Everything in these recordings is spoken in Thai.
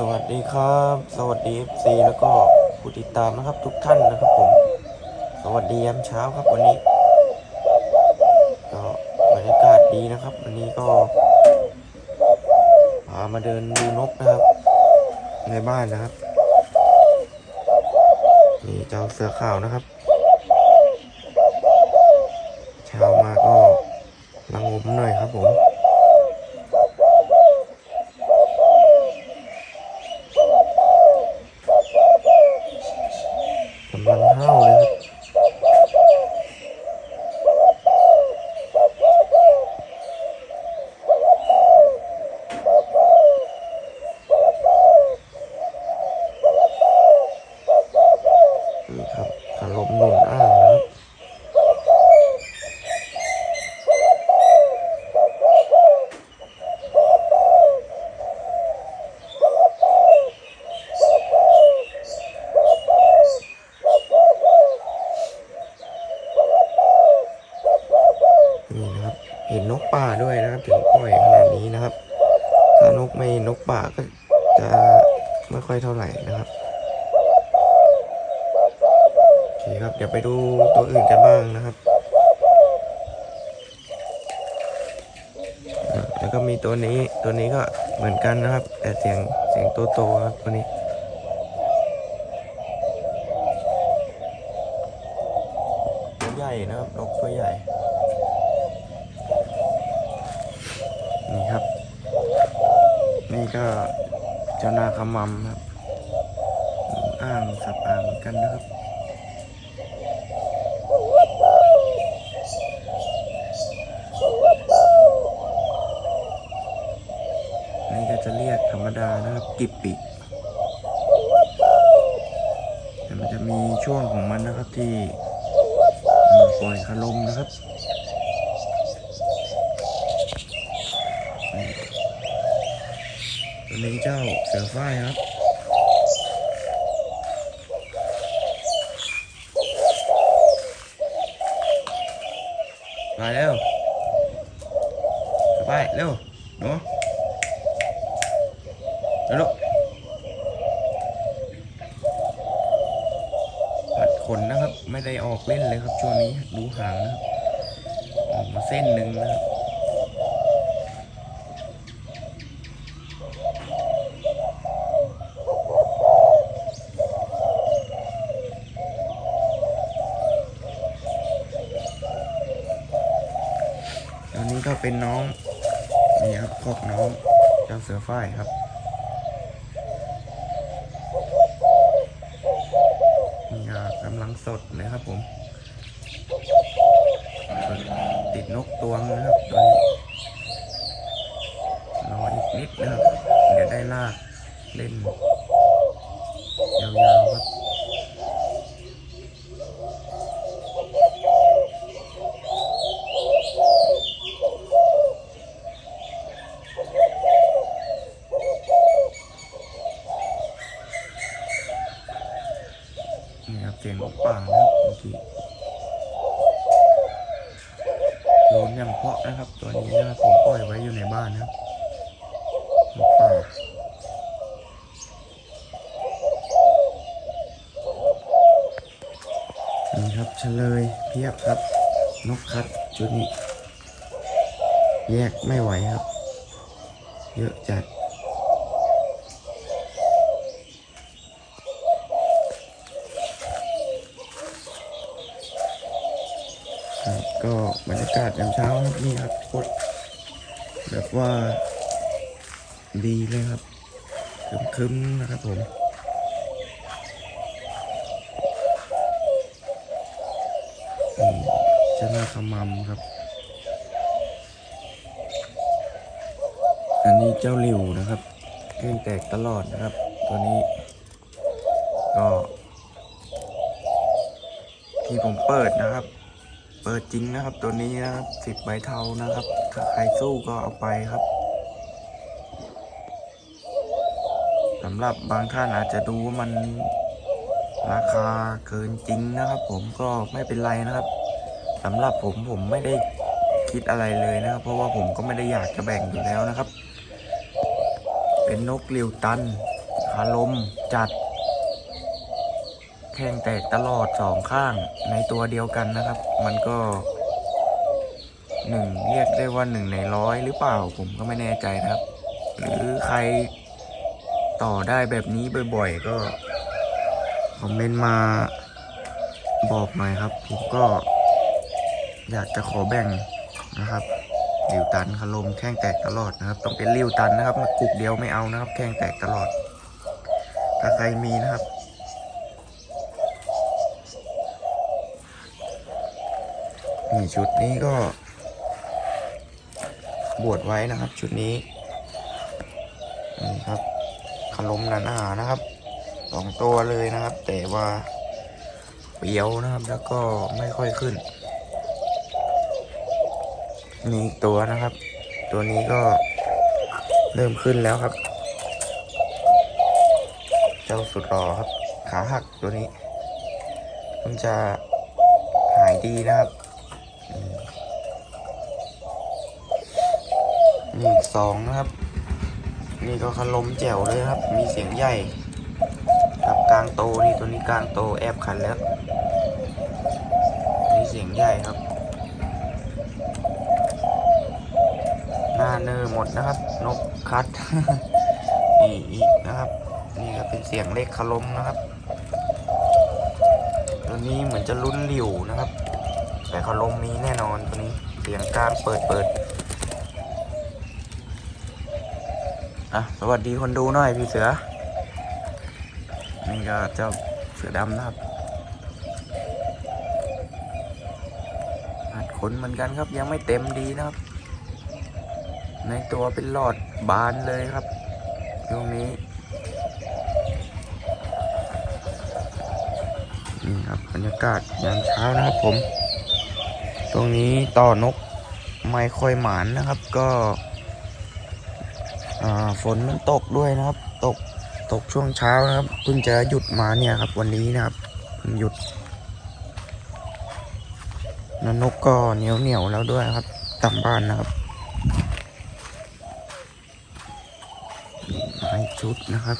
สวัสดีครับ สวัสดี FC แล้วก็ผู้ติดตามนะครับทุกท่านนะครับผม สวัสดียามเช้าครับวันนี้ ก็บรรยากาศดีนะครับ วันนี้ก็พามาเดินดูนกนะครับ ในบ้านนะครับนี่เจ้าเสือขาวนะครับ เช้ามาก็ลังงมหน่อยครับผม กำลังเห่าเลยครับ นี่ครับอารมณ์หนุนอ้างนะครับ นี่นะครับ เห็นนกป่าด้วยนะครับ ถึงปล่อยขนาดนี้นะครับ ถ้านกไม่นกป่าก็จะไม่ค่อย เท่าไหร่นะครับโอเคครับเดี๋ยวไปดูตัวอื่นกันบ้างนะครับ แล้วก็มีตัวนี้ตัวนี้ก็เหมือนกันนะครับ แต่เสียงเสียงโตโตครับตัวนี้ตัวใหญ่นะครับนกตัวใหญ่นี่ครับ นี่ก็เจ้านาคำมัมครับ อ่างสับอ่างเหมือนกันนะครับนี่ก็จะเรียกธรรมดานะครับกิบปิแต่มันจะมีช่วงของมันนะครับที่ปล่อยคารมนะครับตัวนี้เจ้าเสือฝ้ายครับ มาเร็วเสือฝ้ายเร็วหนูเร็วลูกผัดขนนะครับ ไม่ได้ออกเล่นเลยครับช่วงนี้ดูหางนะครับออกมาเส้นหนึ่งนะครับ อันนี้ก็เป็นน้อง นี่ครับคอกน้อง เจ้าเสือฝ้ายครับนี่กำลังสดเลยครับผมติดนกตวงนะครับตอนนี้รออีกนิดนะครับ เดี๋ยวได้ลากเล่น ยาวๆครับ นี่ครับเสียงนกป่านะครับเมื่อกี้โดนอ ย่างเพาะนะครับ ตัวนี้นะผมปล่อยไว้อยู่ในบ้านนะครับนกป่านี่ครับเฉลยเพียบครับ นกคัดจุดนี้ แยกไม่ไหวครับ เยอะจัด ครับ ก็บรรยากาศยามเช้าครับนี่ครับโคตรแบบว่าดีเลยครับครึ้มๆนะครับผมนี่เจ้าหน้าขมำครับ อันนี้เจ้าหลิวนะครับเก่งแตกตลอดนะครับ ตัวนี้ ก็ ที่ผมเปิดนะครับ ปิดจริงนะครับ ตัวนี้นะครับสิบใบเทานะครับถ้าใครสู้ก็เอาไปครับสำหรับบางท่านอาจจะดูว่ามันราคาเกินจริงนะครับ ผมก็ไม่เป็นไรนะครับสำหรับผมผมไม่ได้คิดอะไรเลยนะครับ เพราะว่าผมก็ไม่ได้อยากจะแบ่งอยู่แล้วนะครับ เป็นนกเลียวตันขาลมจัด แข้งแตกตลอดสองข้างในตัวเดียวกันนะครับ มันก็หนึ่งเรียกได้ว่าหนึ่งในร้อยหรือเปล่าผมก็ไม่แน่ใจนะครับ หรือใครต่อได้แบบนี้บ่อยๆ ก็คอมเมนต์มาบอกหน่อยครับ ผมก็อยากจะขอแบ่งนะครับริวตันคารมแข้งแตกตลอดนะครับ ต้องเป็นริวตันนะครับมากรุกเดียวไม่เอานะครับ แข้งแตกตลอด ถ้าใครมีนะครับ นี่ชุดนี้ก็ บวชไว้นะครับ ชุดนี้นี่ครับขลมหนานะครับสองตัวเลยนะครับ แต่ว่าเปียวนะครับ แล้วก็ไม่ค่อยขึ้น นี่อีกตัวนะครับ ตัวนี้ก็เริ่มขึ้นแล้วครับ เจ้าสุดหล่อครับ ขาหักตัวนี้เพิ่งจะหายดีนะครับนี่ นี่อีกสองนะครับ นี่ก็คันลมแจ๋วเลยครับ มีเสียงใหญ่กับกลางโตนี่ตัวนี้กลางโตแอบขันแล้วมีเสียงใหญ่ครับ หน้าเนอหมดนะครับ นกคัดนี่อีกนะครับ นี่ก็เป็นเสียงเลขคลมนะครับตัวนี้เหมือนจะลุ้นหลิวนะครับ แต่คลมมีแน่นอนตัวนี้เสียงกลางเปิดเปิด อะสวัสดีคนดูหน่อยพี่เสือ นี่ก็เจ้าเสือดำนะครับอัดขนเหมือนกันครับยังไม่เต็มดีนะครับ ในตัวเป็นหลอดบานเลยครับช่วงนี้นี่ครับบรรยากาศยามเช้านะครับผม ตรงนี้ต่อนกไม่ค่อยหมานนะครับก็ ฝนมันตกด้วยนะครับ ตกตกช่วงเช้านะครับเพิ่งจะหยุดมาเนี่ยครับ วันนี้นะครับหยุดแล้วนกก็เหนียวเหนียวแล้วด้วยครับตามบ้านนะครับไม้ชุดนะครับ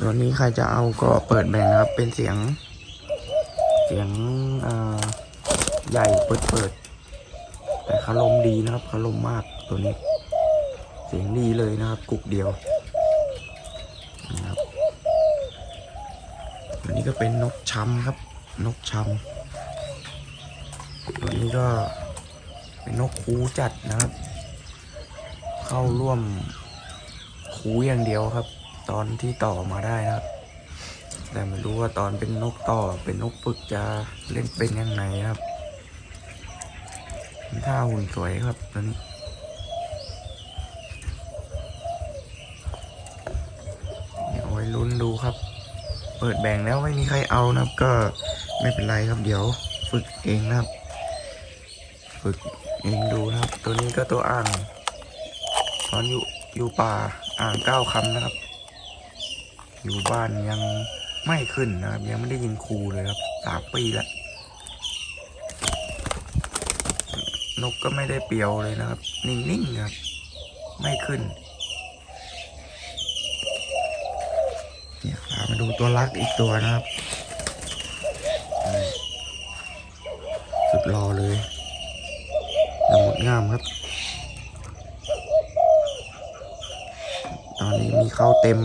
ตัวนี้ใครจะเอาก็เปิดแบ่งนะครับ เป็นเสียง เสียงใหญ่เปิดเปิด แต่คารมดีนะครับคารมมากตัวนี้ เสียงดีเลยนะครับ กุกเดียวนะครับตัวนี้ก็เป็นนกชำครับ นกชำตัวนี้ก็เป็นนกคูจัดนะครับ เข้าร่วมคูอย่างเดียวครับ ตอนที่ต่อมาได้นะครับ แต่ไม่รู้ว่าตอนเป็นนกต่อเป็นนกฝึกจะเล่นเป็นยังไงครับ ท่าหุ่นสวยครับตัวนี้เดี๋ยวไว้ลุ้นดูครับ เปิดแบ่งแล้วไม่มีใครเอานะครับ ก็ไม่เป็นไรครับเดี๋ยวฝึกเองนะครับ ฝึกเองดูนะครับ ตัวนี้ก็ตัวอ่างตอนอยู่อยู่ป่าอ่างเก้าคำนะครับ อยู่บ้านยังไม่ขึ้นนะครับ ยังไม่ได้ยินครูเลยครับสามปีแล้ว นกก็ไม่ได้เปียวเลยนะครับ นิ่งๆครับ ไม่ขึ้น เนี่ยพามาดูตัวรักอีกตัวนะครับ สุดรอเลยดำหมดงามครับ ตอนนี้มีเข้าเต็ม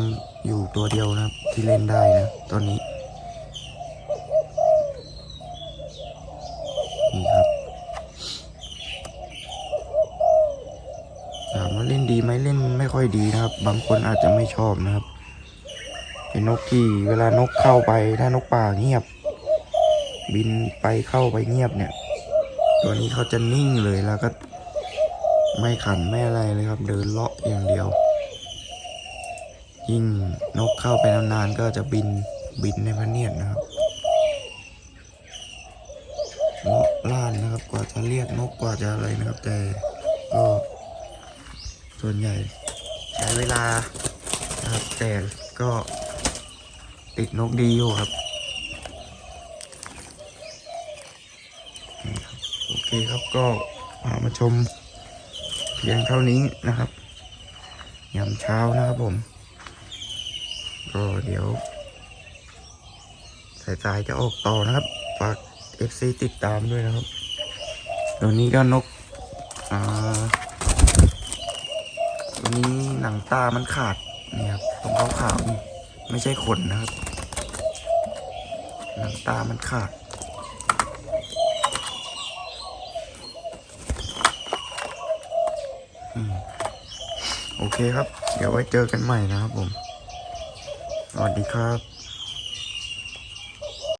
อยู่ตัวเดียวนะครับ ที่เล่นได้นะตอนนี้ครับ ถามว่าเล่นดีไหมเล่นไม่ค่ อยดีนะครับ บางคนอาจจะไม่ชอบนะครับ เป็นนกที่เวลานกเข้าไปถ้านกป่าเงียบ บินไปเข้าไปเงียบเนี่ย ตัวนี้เขาจะนิ่งเลยแล้วก็ ไม่ขันไม่อะไรเลยครับ เดินเลาะอย่างเดียว ยิ่งนกเข้าไปนานๆก็จะบินบินในพระเนียดนะครับเลาะล่านนะครับ กว่าจะเรียกนกกว่าจะอะไรนะครับ แต่ก็ส่วนใหญ่ ใช้เวลาครับแต่ก็ติดนกดีอยู่ครับโอเคครับก็พามาชมเพียงเท่านี้นะครับยามเช้านะครับผม ก็เดี๋ยว สายๆจะออกต่อนะครับ ฝาก FC ติดตามด้วยนะครับ ตัวนี้ก็นก อ่า นี้หนังตามันขาดนี่ครับตรงขาวๆนี่ไม่ใช่ขนนะครับ หนังตามันขาดโอเคครับ เดี๋ยวไว้เจอกันใหม่นะครับผม สวัสดีครับ